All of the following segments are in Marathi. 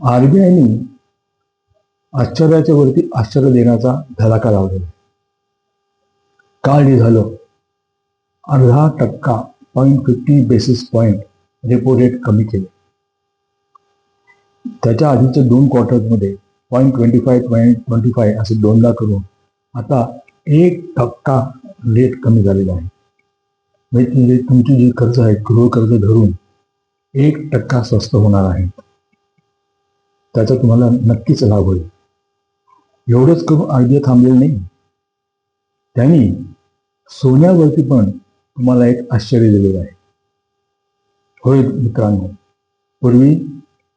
आरबीआयने आश्चर्याच्या वरती आश्चर्य देण्याचा धडाका लावलेला आहे. काल हे झालं अर्धा टक्का point fifty basis point repo rate कमी केले. त्याच्या आधीच्या दोन क्वार्टर्समध्ये point twenty five point twenty five असे दोनदा करून आता एक टक्का रेट कमी झालेला आहे. म्हणजे तुमची जी कर्ज आहे गृह कर्ज धरून एक टक्का स्वस्त होणार आहे. त्याचा तुम्हाला नक्कीच लाभ होईल. एवढंच करून आयडिया थांबलेलं नाही. त्यांनी सोन्यावरती पण तुम्हाला एक आश्चर्य दिलेलं आहे. होय मित्रांनो पूर्वी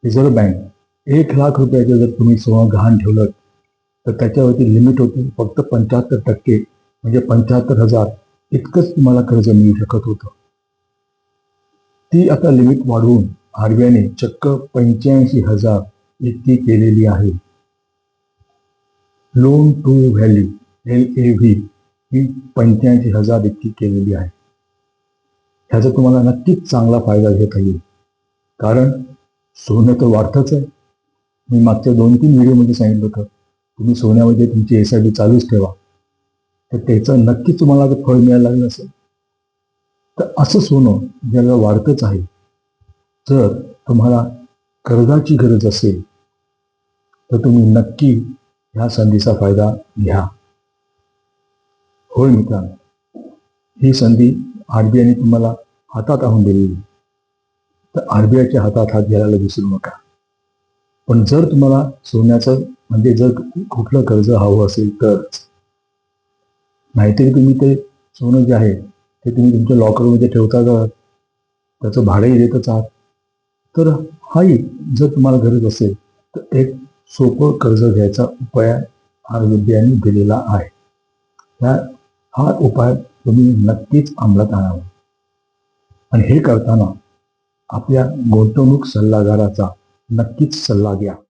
रिझर्व्ह बँक एक लाख रुपयाचं जर तुम्ही सोनं गहाण ठेवलं तर त्याच्यावरती लिमिट होती फक्त पंच्याहत्तर टक्के म्हणजे पंच्याहत्तर हजार इतकंच तुम्हाला कर्ज मिळू शकत होतं. ती आता लिमिट वाढवून आरबीआयने चक्क पंच्याऐंशी हजार इतकी केलेली आहे. Loan to value L A V ही पंच्याऐंशी हजार इतकी केलेली आहे. ह्याचा तुम्हाला नक्कीच चांगला फायदा घेता येईल. कारण सोनं तर वाढतंच आहे. मी मागच्या दोन तीन व्हिडिओमध्ये सांगितलं होतं तुम्ही सोन्यामध्ये तुमची एस आय डी चालूच ठेवा. तर त्याचं नक्कीच तुम्हाला जर फळ मिळायला लागलं असेल तर असं सोनं ज्याला वाढतंच आहे जर तुम्हाला कर्जाची गरज असेल तर तुम्ही नक्की ह्या संधीचा फायदा घ्या. होय मित्रांनो ही संधी आरबीआयने तुम्हाला हातात आणून दिलेली तर आरबीआयच्या हातात हात घ्यायला विसरू नका. पण जर तुम्हाला सोन्याचं म्हणजे जर कुठलं कर्ज हवं असेल तर नाहीतरी तुम्ही ते सोनं जे आहे ते तुम्ही तुमच्या लॉकरमध्ये ठेवता का? त्याचं भाडंही देतच आहात. तर हाही जर तुम्हाला गरज असेल तर एक सोपं कर्ज घ्यायचा उपाय आरोग्याने दिलेला आहे. ह्या हा उपाय तुम्ही नक्कीच अंमलात आणावा. आणि हे करताना आपल्या गुंतवणूक सल्लागाराचा नक्कीच सल्ला घ्या.